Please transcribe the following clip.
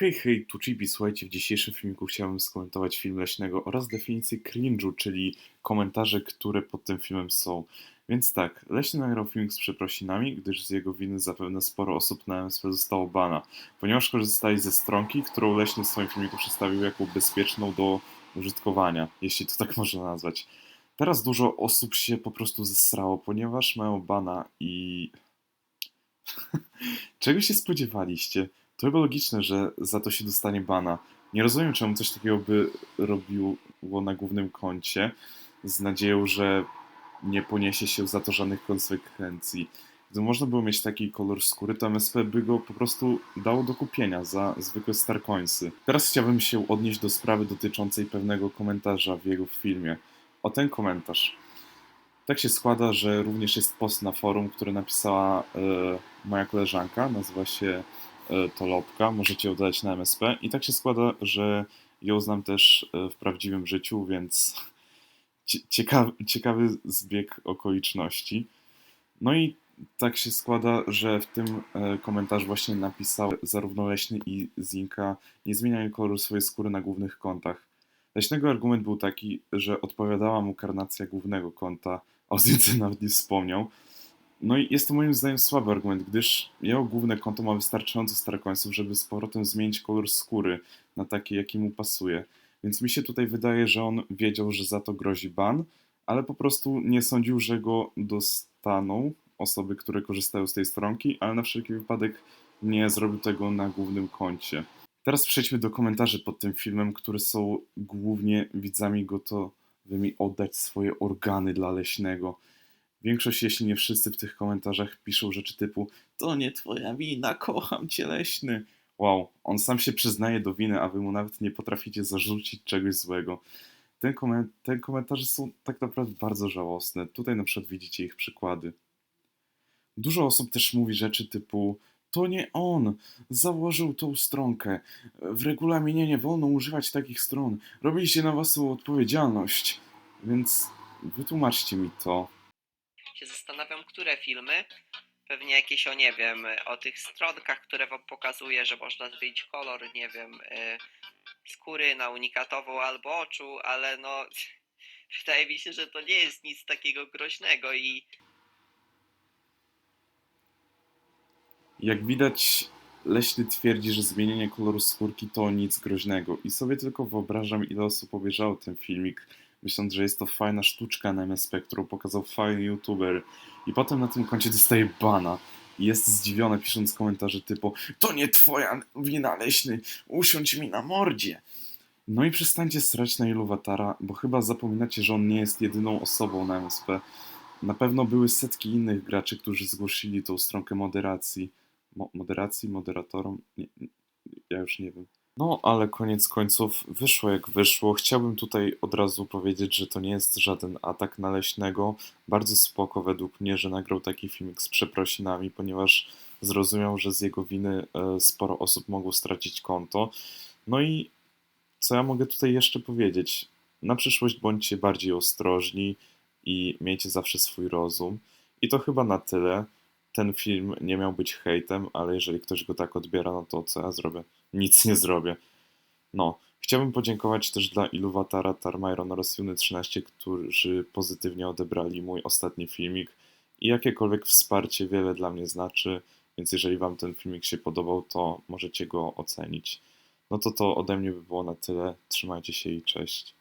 Hej, hej, tu Chibi. Słuchajcie, w dzisiejszym filmiku chciałem skomentować film Leśnego oraz definicję cringe'u, czyli komentarze, które pod tym filmem są. Więc tak, Leśny nagrał filmik z przeprosinami, gdyż z jego winy zapewne sporo osób na MSP zostało bana, ponieważ korzystali ze stronki, którą Leśny w swoim filmiku przedstawił jako bezpieczną do użytkowania, jeśli to tak można nazwać. Teraz dużo osób się po prostu zesrało, ponieważ mają bana i... Czego się spodziewaliście? To chyba logiczne, że za to się dostanie bana. Nie rozumiem, czemu coś takiego by robiło na głównym koncie, z nadzieją, że nie poniesie się za to żadnych konsekwencji. Gdyby można było mieć taki kolor skóry, to MSP by go po prostu dało do kupienia za zwykłe starcoinsy. Teraz chciałbym się odnieść do sprawy dotyczącej pewnego komentarza w jego filmie. O ten komentarz. Tak się składa, że również jest post na forum, który napisała e, moja koleżanka, nazywa się e, Tolopka, możecie ją dodać na MSP. I tak się składa, że ją znam też e, w prawdziwym życiu, więc cie- ciekawy, ciekawy zbieg okoliczności. No i tak się składa, że w tym e, komentarzu właśnie napisał zarówno Leśny i Zinka nie zmieniają koloru swojej skóry na głównych kontach. Leśnego argument był taki, że odpowiadała mu karnacja głównego konta, a o Zince nawet nie wspomniał. No i jest to moim zdaniem słaby argument, gdyż jego główne konto ma wystarczająco starcoinsów, żeby z powrotem zmienić kolor skóry na taki, jaki mu pasuje. Więc mi się tutaj wydaje, że on wiedział, że za to grozi ban, ale po prostu nie sądził, że go dostaną osoby, które korzystają z tej stronki, ale na wszelki wypadek nie zrobił tego na głównym koncie. Teraz przejdźmy do komentarzy pod tym filmem, które są głównie widzami gotowymi oddać swoje organy dla leśnego. Większość, jeśli nie wszyscy w tych komentarzach piszą rzeczy typu to nie twoja wina, kocham cię leśny. Wow, on sam się przyznaje do winy, a wy mu nawet nie potraficie zarzucić czegoś złego. Ten koment- te komentarze są tak naprawdę bardzo żałosne. Tutaj na przykład widzicie ich przykłady. Dużo osób też mówi rzeczy typu to nie on założył tą stronkę. W regulaminie nie wolno używać takich stron. Robiliście na własną odpowiedzialność. Więc wytłumaczcie mi to. Się zastanawiam, które filmy. Pewnie jakieś o nie wiem, o tych stronkach, które wam pokazuje, że można zmienić kolor, nie wiem, y, skóry na unikatową albo oczu, ale no wydaje mi się, że to nie jest nic takiego groźnego i Jak widać, Leśny twierdzi, że zmienienie koloru skórki to nic groźnego. I sobie tylko wyobrażam, ile osób obejrzało ten filmik, myśląc, że jest to fajna sztuczka na MSP, którą pokazał fajny youtuber. I potem na tym koncie dostaje bana. I jest zdziwiony, pisząc komentarze typu To nie twoja wina, Leśny, usiądź mi na mordzie. No i przestańcie srać na Iluwatara, bo chyba zapominacie, że on nie jest jedyną osobą na MSP. Na pewno były setki innych graczy, którzy zgłosili tą stronkę moderacji. Mo- moderacji, moderatorom? Nie, nie, ja już nie wiem. No, ale koniec końców wyszło jak wyszło. Chciałbym tutaj od razu powiedzieć, że to nie jest żaden atak na leśnego. Bardzo spoko według mnie, że nagrał taki filmik z przeprosinami, ponieważ zrozumiał, że z jego winy e, sporo osób mogło stracić konto. No i co ja mogę tutaj jeszcze powiedzieć? Na przyszłość bądźcie bardziej ostrożni i miejcie zawsze swój rozum. I to chyba na tyle. Ten film nie miał być hejtem, ale jeżeli ktoś go tak odbiera, no to co ja zrobię? Nic nie zrobię. No, chciałbym podziękować też dla Iluwatara, Tarmairon oraz Juny13, którzy pozytywnie odebrali mój ostatni filmik i jakiekolwiek wsparcie wiele dla mnie znaczy, więc jeżeli Wam ten filmik się podobał, to możecie go ocenić. No to to ode mnie by było na tyle. Trzymajcie się i cześć.